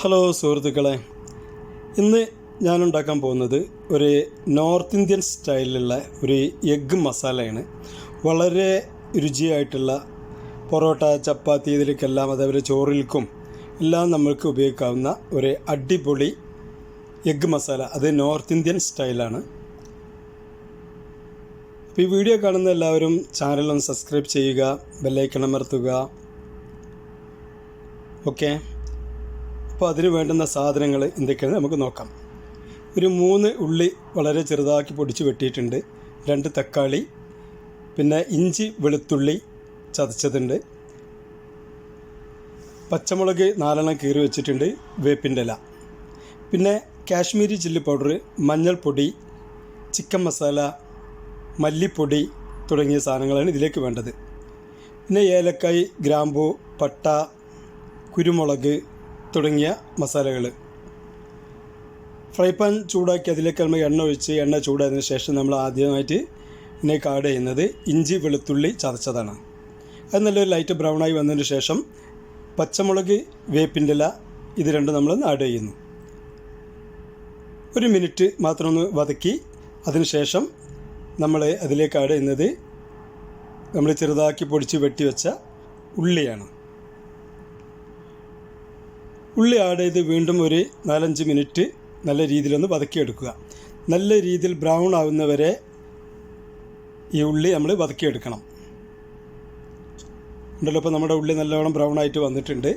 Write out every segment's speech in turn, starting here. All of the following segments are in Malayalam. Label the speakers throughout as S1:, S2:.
S1: ഹലോ സുഹൃത്തുക്കളെ. ഇന്ന് ഞാനുണ്ടാക്കാൻ പോകുന്നത് ഒരു നോർത്ത് ഇന്ത്യൻ സ്റ്റൈലിലുള്ള ഒരു എഗ്ഗ് മസാലയാണ്. വളരെ രുചിയായിട്ടുള്ള പൊറോട്ട ചപ്പാത്തി ഇതിലേക്കെല്ലാം അതേപോലെ ചോറിൽക്കും എല്ലാം നമ്മൾക്ക് ഉപയോഗിക്കാവുന്ന ഒരു അടിപൊളി എഗ്ഗ് മസാല. അത് നോർത്ത് ഇന്ത്യൻ സ്റ്റൈലാണ്. അപ്പോൾ ഈ വീഡിയോ കാണുന്ന എല്ലാവരും ചാനലൊന്ന് സബ്സ്ക്രൈബ് ചെയ്യുക ബെല്ലൈക്കൺ അമർത്തുക. ഓക്കെ? അപ്പോൾ അതിന് വേണ്ടുന്ന സാധനങ്ങൾ എന്തൊക്കെയാണ് നമുക്ക് നോക്കാം. ഒരു മൂന്ന് ഉള്ളി വളരെ ചെറുതാക്കി പൊടിച്ച് വെട്ടിയിട്ടുണ്ട്. രണ്ട് തക്കാളി പിന്നെ ഇഞ്ചി വെളുത്തുള്ളി ചതച്ചതുണ്ട്. പച്ചമുളക് നാലെണ്ണം കീറി വെച്ചിട്ടുണ്ട് വേപ്പിന്റെ ഇല. പിന്നെ കാശ്മീരി ചില്ലി പൗഡർ മഞ്ഞൾപ്പൊടി ചിക്കൻ മസാല മല്ലിപ്പൊടി തുടങ്ങിയ സാധനങ്ങളാണ് ഇതിലേക്ക് വേണ്ടത്. പിന്നെ ഏലക്കായ് ഗ്രാമ്പു പട്ട കുരുമുളക് തുടങ്ങിയ മസാലകൾ. ഫ്രൈ പാൻ ചൂടാക്കി അതിലേക്ക് നമ്മൾ എണ്ണ ഒഴിച്ച് എണ്ണ ചൂടായതിനു ശേഷം നമ്മൾ ആദ്യമായിട്ട് ഇതിലേക്ക് ആഡ് ചെയ്യുന്നത് ഇഞ്ചി വെളുത്തുള്ളി ചതച്ചതാണ്. അത് നല്ലൊരു ലൈറ്റ് ബ്രൗൺ ആയി വന്നതിന് ശേഷം പച്ചമുളക് വേപ്പിന്റെ ഇല ഇത് രണ്ടും നമ്മൾ ആഡ് ചെയ്യുന്നു. ഒരു മിനിറ്റ് മാത്രം ഒന്ന് വതക്കി അതിനുശേഷം നമ്മൾ അതിലേക്ക് ആഡ് ചെയ്യുന്നത് നമ്മൾ ചെറുതാക്കി പൊടിച്ച് വെട്ടിവെച്ച ഉള്ളിയാണ്. ഉള്ളി ആഡ് ചെയ്ത് വീണ്ടും ഒരു നാലഞ്ച് മിനിറ്റ് നല്ല രീതിയിലൊന്ന് വതക്കിയെടുക്കുക. നല്ല രീതിയിൽ ബ്രൗൺ ആവുന്നവരെ ഈ ഉള്ളി നമ്മൾ വതക്കിയെടുക്കണം. ഉണ്ടല്ലോ ഇപ്പോൾ നമ്മുടെ ഉള്ളി നല്ലവണ്ണം ബ്രൗൺ ആയിട്ട് വന്നിട്ടുണ്ട്.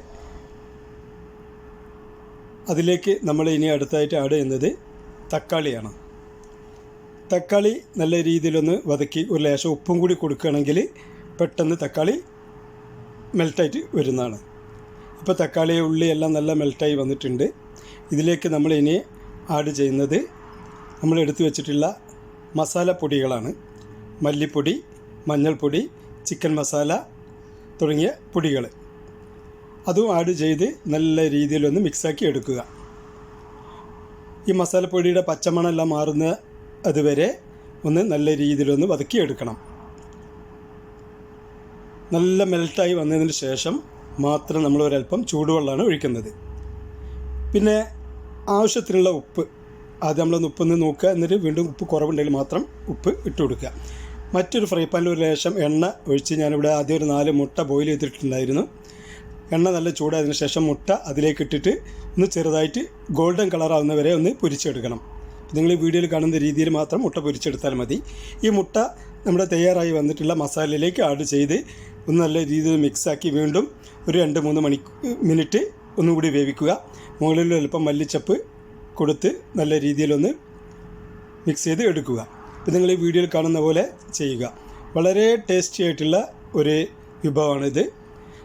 S1: അതിലേക്ക് നമ്മൾ ഇനി അടുത്തായിട്ട് ആഡ് ചെയ്യുന്നത് തക്കാളിയാണ്. തക്കാളി നല്ല രീതിയിലൊന്ന് വതക്കി ഒരു ലേശം ഉപ്പും കൂടി കൊടുക്കുകയാണെങ്കിൽ പെട്ടെന്ന് തക്കാളി മെൽട്ടായിട്ട് വരുന്നതാണ്. ഇപ്പോൾ തക്കാളി ഉള്ളി എല്ലാം നല്ല മെൽറ്റായി വന്നിട്ടുണ്ട്. ഇതിലേക്ക് നമ്മൾ ഇനി ആഡ് ചെയ്യുന്നത് നമ്മൾ എടുത്തു വെച്ചിട്ടുള്ള മസാലപ്പൊടികളാണ്. മല്ലിപ്പൊടി മഞ്ഞൾപ്പൊടി ചിക്കൻ മസാല തുടങ്ങിയ പൊടികൾ അതും ആഡ് ചെയ്ത് നല്ല രീതിയിലൊന്ന് മിക്സാക്കി എടുക്കുക. ഈ മസാലപ്പൊടിയുടെ പച്ചമണമെല്ലാം മാറുന്ന അതുവരെ ഒന്ന് നല്ല രീതിയിലൊന്ന് വതക്കി എടുക്കണം. നല്ല മെൽറ്റായി വന്നതിന് ശേഷം മാത്രം നമ്മൾ ഒരല്പം ചൂടുവെള്ളമാണ് ഒഴിക്കുന്നത്. പിന്നെ ആവശ്യത്തിനുള്ള ഉപ്പ്. അത് നമ്മളൊന്ന് ഉപ്പൊന്ന് നോക്കുക. എന്നിട്ട് വീണ്ടും ഉപ്പ് കുറവുണ്ടെങ്കിൽ മാത്രം ഉപ്പ് ഇട്ട് കൊടുക്കുക. മറ്റൊരു ഫ്രൈ പാനിൽ ഒരു ലേശം എണ്ണ ഒഴിച്ച് ഞാനിവിടെ ആദ്യം ഒരു നാല് മുട്ട ബോയിൽ ചെയ്തിട്ടുണ്ടായിരുന്നു. എണ്ണ നല്ല ചൂടായതിനു ശേഷം മുട്ട അതിലേക്ക് ഇട്ടിട്ട് ഒന്ന് ചെറുതായിട്ട് ഗോൾഡൻ കളറാവുന്നവരെ ഒന്ന് പൊരിച്ചെടുക്കണം. നിങ്ങൾ ഈ വീഡിയോയിൽ കാണുന്ന രീതിയിൽ മാത്രം മുട്ട പൊരിച്ചെടുത്താൽ മതി. ഈ മുട്ട നമ്മുടെ തയ്യാറായി വന്നിട്ടുള്ള മസാലയിലേക്ക് ആഡ് ചെയ്ത് ഒന്ന് നല്ല രീതിയിൽ മിക്സാക്കി വീണ്ടും ഒരു രണ്ട് മൂന്ന് മണി മിനിറ്റ് ഒന്നുകൂടി വേവിക്കുക. മുകളിൽ അല്പം മല്ലിച്ചപ്പ് കൊടുത്ത് നല്ല രീതിയിലൊന്ന് മിക്സ് ചെയ്ത് എടുക്കുക. ഇപ്പം നിങ്ങൾ ഈ വീഡിയോയിൽ കാണുന്ന പോലെ ചെയ്യുക. വളരെ ടേസ്റ്റി ആയിട്ടുള്ള ഒരു വിഭവമാണിത്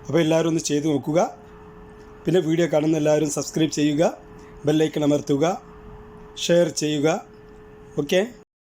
S1: അപ്പോൾ എല്ലാവരും ഒന്ന് ചെയ്ത് നോക്കുക. പിന്നെ വീഡിയോ കാണുന്ന എല്ലാവരും സബ്സ്ക്രൈബ് ചെയ്യുക. ബെല്ലൈക്കൺ അമർത്തുക. ഷെയർ ചെയ്യുക. ഓക്കെ?